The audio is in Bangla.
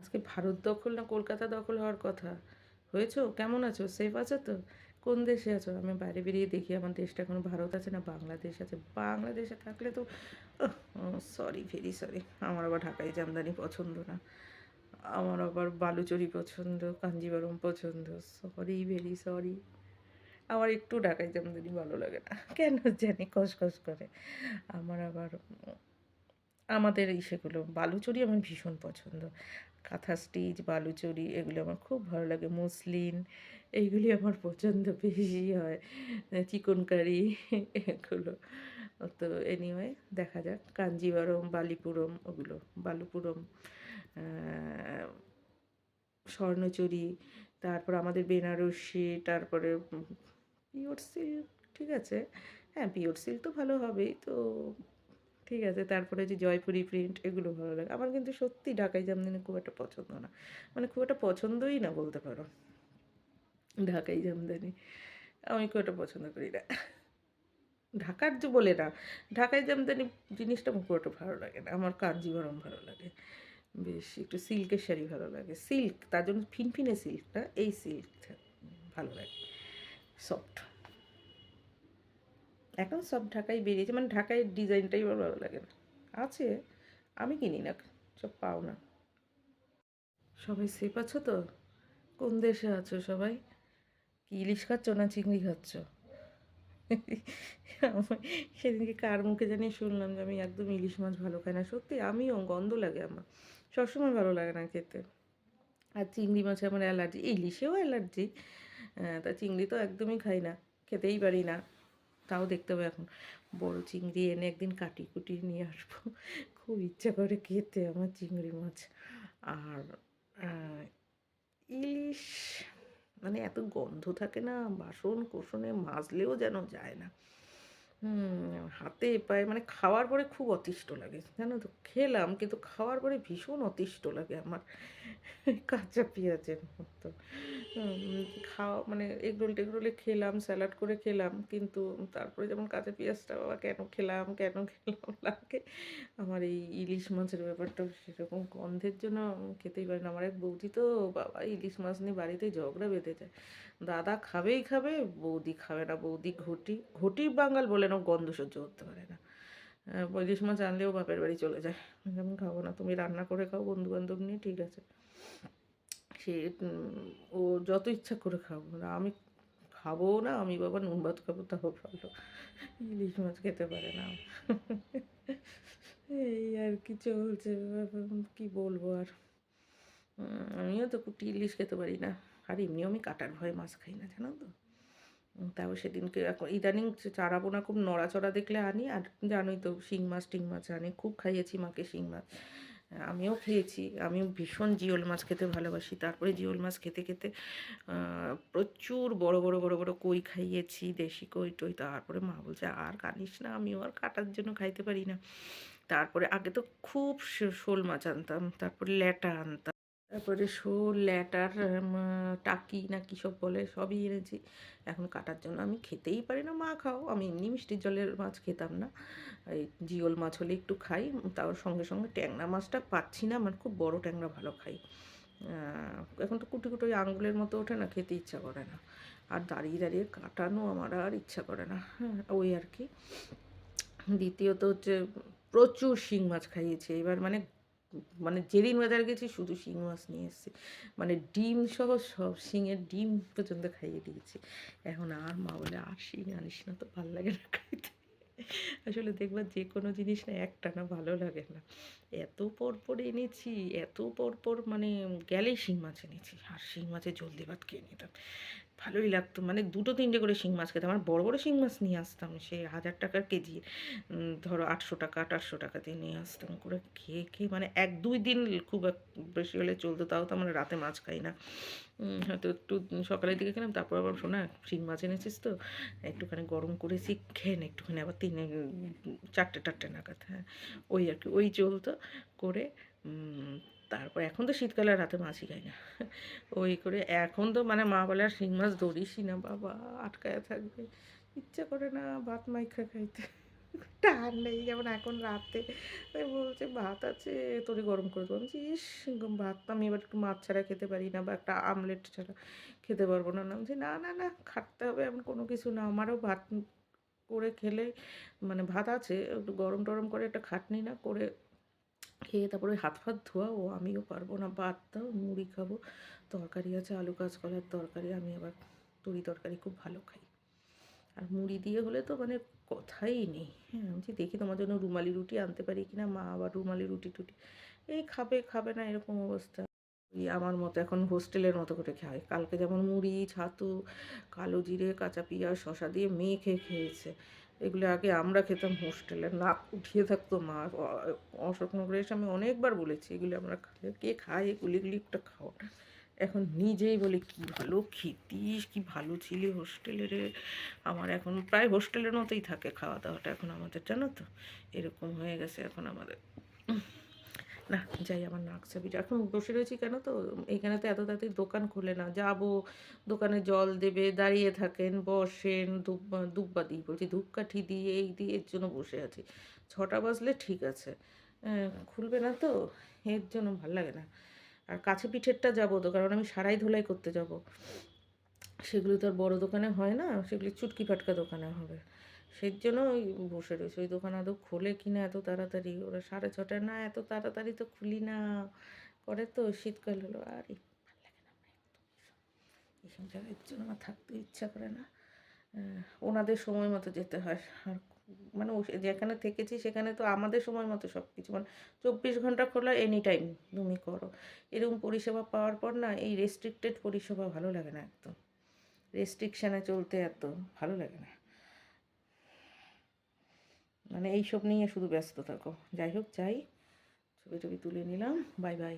আজকে ভারত দখল না কলকাতা দখল হওয়ার কথা? হয়েছো? কেমন আছো? সেফ আছো তো? কোন দেশে আছো? আমি বাইরে বেরিয়ে দেখি আমার দেশটা এখন ভারত আছে না বাংলাদেশ আছে। বাংলাদেশে থাকলে তো সরি ভেরি সরি আমার আবার ঢাকাই জামদানি পছন্দ না। আমার আবার বালুচরি পছন্দ, কাঞ্জিবরম পছন্দ। সরি ভেরি সরি আমার একটু ঢাকাই জামদানি ভালো লাগে না। কেন জানি? কস করে। আমার আবার আমাদের এই সেগুলো, বালুচরি আমার ভীষণ পছন্দ। কাঁথা স্টিচ, বালুচরি, এগুলো আমার খুব ভালো লাগে। মুসলিন, এইগুলি আমার পছন্দ বেশি হয়। চিকন কারি এগুলো। তো এনিওয়ে দেখা যাক। কাঞ্জিবরম, বালিপুরম, ওগুলো। বালুপুরম স্বর্ণচুরি, তারপর আমাদের বেনারসি, তারপরে পিওর সিল্ক, ঠিক আছে? হ্যাঁ পিওর সিল্ক তো ভালো হবেই। তো ঠিক আছে, তারপরে যে জয়পুরি প্রিন্ট এগুলো ভালো লাগে। আমার কিন্তু সত্যি ঢাকাই জামদানি খুব একটা পছন্দ না। মানে খুব একটা পছন্দই না বলতে পারো। ঢাকাই জামদানি আমি খুব একটা পছন্দ করি না। ঢাকার যে বলে না, ঢাকাই জামদানি জিনিসটা আমার খুব একটা ভালো লাগে না। আমার কাঞ্জিবরম ভালো লাগে। বেশ, একটু সিল্কের শাড়ি ভালো লাগে। সিল্ক, তার জন্য ফিনফিনে সিল্কটা, এই সিল্কটা ভালো লাগে। সফট এখন সব ঢাকায় বেরিয়েছে মানে ঢাকায় ডিজাইনটাই আমার ভালো লাগে না। আছে, আমি কিনি না, সব পাও না। সবাই সেফ আছো তো? কোন দেশে আছো সবাই? কি ইলিশ খাচ্ছ না চিংড়ি খাচ্ছ? সেদিনকে কার মুখে জানি শুনলাম যে আমি একদম ইলিশ মাছ ভালো খাই না। সত্যি আমিও, গন্ধ লাগে আমার। সবসময় ভালো লাগে না খেতে। আর চিংড়ি মাছে আমার অ্যালার্জি, ইলিশেও অ্যালার্জি। তা চিংড়ি তো একদমই খাই না, খেতেই পারি না। তাও দেখতে হবে এখন। বড় চিংড়ি এনে একদিন কাটি কুটি নিয়ে আসব। খুব ইচ্ছা করে খেতে আমার চিংড়ি মাছ। আর ইলিশ মানে এত গন্ধ থাকে না বাসন কোসনে মাজলেও যেন যায় না। হুম, হাতে পায়ে মানে খাওয়ার পরে খুব অতিষ্ঠ লাগে, জানো তো? খেলাম, কিন্তু খাওয়ার পরে ভীষণ অতিষ্ঠ লাগে আমার। কাঁচা পেঁয়াজের মতো খাওয়া মানে এগরোল টেগরোলে খেলাম, স্যালাড করে খেলাম, কিন্তু তারপরে যেমন কাঁচা পেঁয়াজটা, বাবা, কেন খেলাম কেন খেলাম লাগে আমার এই ইলিশ মাছের ব্যাপারটা সেরকম গন্ধের জন্য খেতেই পারি না। আমার এক বৌদি তো, বাবা, ইলিশ মাছ নিয়ে বাড়িতে ঝগড়া বেঁধে যায়। দাদা খাবেই খাবে, বৌদি খাবে না, বৌদি ঘটি ঘটি বাঙাল বলে না ও গন্ধ সহ্য করতে পারে না। ইলিশ মাছ আনলেও বাপের বাড়ি চলে যায়। আমি খাব না, তুমি রান্না করে খাও বন্ধু বান্ধব নিয়ে, ঠিক আছে। সে ও যত ইচ্ছা করে খাব। না আমি খাব না, আমি বাবা নুন ভাত খাব, তাও ভালো। ইলিশ মাছ খেতে পারে না। এই আর কি চলছে কি বলব আর? আমিও তো কুটি ইলিশ খেতে পারি না। আর এমনিও আমি কাটার ভয়ে মাছ খাই না, জানো তো? তাও সেদিনকে এখন ইদানিং চারা পোনা খুব নড়াচড়া দেখলে আনি, আর জানোই তো, শিং মাছ, টিং মাছ আনি, খুব খাইয়েছি মাকে শিং মাছ। আমিও খেয়েছি, আমিও ভীষণ জিওল মাছ খেতে ভালোবাসি, তারপরে জিওল মাছ খেতে খেতে প্রচুর বড় বড় বড় বড় কই খাইয়েছি, দেশি কই টই, তারপরে মা বলছে, আর কানিস না, আমিও আর কাটার জন্য খাইতে পারি না। তারপরে আগে তো খুব শোল মাছ আনতাম, তারপরে ল্যাটা আনতাম। তারপরে শোল, ল্যাটার টাকি না কী সব বলে, সবই এনেছি। এখন কাটার জন্য আমি খেতেই পারি না, মা খাও। আমি এমনি মিষ্টির জলের মাছ খেতাম না। এই জিওল মাছ হলে একটু খাই তার সঙ্গে সঙ্গে ট্যাংরা মাছটা পাচ্ছি না, আমার খুব বড় ট্যাংরা ভালো খাই। এখন তো কুটি কুটি ওই আঙুলের মতো ওঠে না, খেতে ইচ্ছা করে না। আর দাঁড়িয়ে দাঁড়িয়ে কাটানো আমার আর ইচ্ছা করে না। হ্যাঁ ওই আর কি। দ্বিতীয়ত হচ্ছে প্রচুর শিং মাছ খাইয়েছে। এবার মানে মানে যেদিন বাজার গেছি শুধু শিং মাছ নিয়ে এসেছি। মানে ডিম সহ সব শিঙের ডিম পর্যন্ত খাইয়ে দিয়েছি। এখন আর মা বলে, আর শিং আনিস না তো, ভালো লাগে না খাইতে। আসলে দেখবা যে কোনো জিনিস না একটা না ভালো লাগে না। এত পর পর এনেছি, এত পর পর মানে গেলেই শিং মাছ এনেছি। আর শিং মাছের জলদি ভাত খেয়ে নিতাম। ভালোই লাগতো। মানে দুটো তিনটে করে শিং মাছ খেতাম। আর বড় বড় শিং মাছ নিয়ে আসতাম, সে হাজার টাকার কেজি। ধরো আটশো টাকা আটশো টাকা দিয়ে নিয়ে আসতাম করে খেয়ে খেয়ে মানে এক দুই দিন খুব এক- বেশি হলে চলতো, তাও তো আমরা রাতে মাছ খাই না। হয়তো একটু সকালের দিকে খেলাম, তারপর আবার শোনা শিং মাছ এনেছিস তো, একটুখানি গরম করেছি খেয়ে নে, একটুখানি আবার তিনে চারটে টারটে নাগাদ হ্যাঁ। ওই আর কি, ওই চলতো করে তারপর এখন তো শীতকালে রাতে মাছই খাই না। ওই করে এখন তো মানে মা বলে আর শিং মাছ ধরিসই না বাবা আটকায়া থাকবে। ইচ্ছা করে না ভাত মাইখা খাইতে। টান নেই যেমন এখন রাতে বলছে ভাত আছে তোরে গরম করে দেবো। আমি ইস ভাত আমি এবার একটু মাছ ছাড়া খেতে পারি না বা একটা আমলেট ছাড়া খেতে পারব না। না বলছি, না না না খাটতে হবে এমন কোনো কিছু না। আমারও ভাত করে খেলে মানে ভাত আছে একটু গরম টরম করে একটা খাটনি না করে খেয়ে তারপরে হাত ফাত ধোয়া ও আমিও পারব না। ভাত দাও, মুড়ি খাব। তরকারি আছে, আলু কাঁচকলার তরকারি, আমি আবার তরি তরকারি খুব ভালো খাই। আর মুড়ি দিয়ে হলে তো মানে কথাই নেই। হ্যাঁ বলছি দেখি তোমার জন্য রুমালি রুটি আনতে পারি কি না মা আবার রুমালি রুটি টুটি এই খাবে খাবে না, এরকম অবস্থা। আমার মতো এখন হোস্টেলের মতো করে খায়। কালকে যেমন মুড়ি, ছাতু, কালো জিরে, কাঁচা পেঁয়াজ শশা দিয়ে মেখে খেয়েছে। এগুলো আগে আমরা খেতাম হোস্টেলে নাক উঠিয়ে থাকতো মা। অশোকনগরে এসে আমি অনেকবার বলেছি, এগুলো আমরা খাই, কে খায়? এগুলি একটা খাওয়া এখন নিজেই বলে, কি ভালো খেতিস, কি ভালো ছিলি হোস্টেলে রে। আমার এখন প্রায় হোস্টেলের মতোই থাকে খাওয়া দাওয়াটা এখন আমাদের, জানো তো? এরকম হয়ে গেছে এখন আমাদের। না, যাই, আমার নাক চাবিটা এখন বসে রয়েছি কেন তো? এইখানে তো এত তাড়াতাড়ি দোকান খোলে না। যাব, দোকানে জল দেবে, দাঁড়িয়ে থাকেন, বসেন, ধূপ ধূপবাতি বলছি, ধূপকাঠি দিয়ে, এই দিয়ে এর জন্য বসে আছি। ছটা বাজলে ঠিক আছে। খুলবে না তো? এর জন্য ভালো লাগে না। আর কাছে পিঠেরটা যাব তো, কারণ আমি সারাই ধোলাই করতে যাব। সেগুলো তো আর বড়ো দোকানে হয় না, সেগুলি চুটকি ফাটকা দোকানে হবে। সেই জন্য ওই বসে রয়েছে। ওই দোকান আদৌ খোলে কি না এত তাড়াতাড়ি? ওরা সাড়ে ছটায়, না, এত তাড়াতাড়ি তো খুলি না। করে তো শীতকাল হলো। আরে এইসব জন্য আমার থাকতে ইচ্ছা করে না। ওনাদের সময় মতো যেতে হয়। আর মানে যেখানে থেকেছি সেখানে তো আমাদের সময় মতো সব কিছু মানে চব্বিশ ঘণ্টা খোলা এনি টাইম তুমি করো। এরকম পরিষেবা পাওয়ার পর না, এই রেস্ট্রিক্টেড পরিষেবা ভালো লাগে না একদম। রেস্ট্রিকশানে চলতে এত ভালো লাগে না। মানে এইসব নিয়ে শুধু ব্যস্ত থাকো। যাই হোক চাই ছবি টবি তুলে নিলাম। Bye bye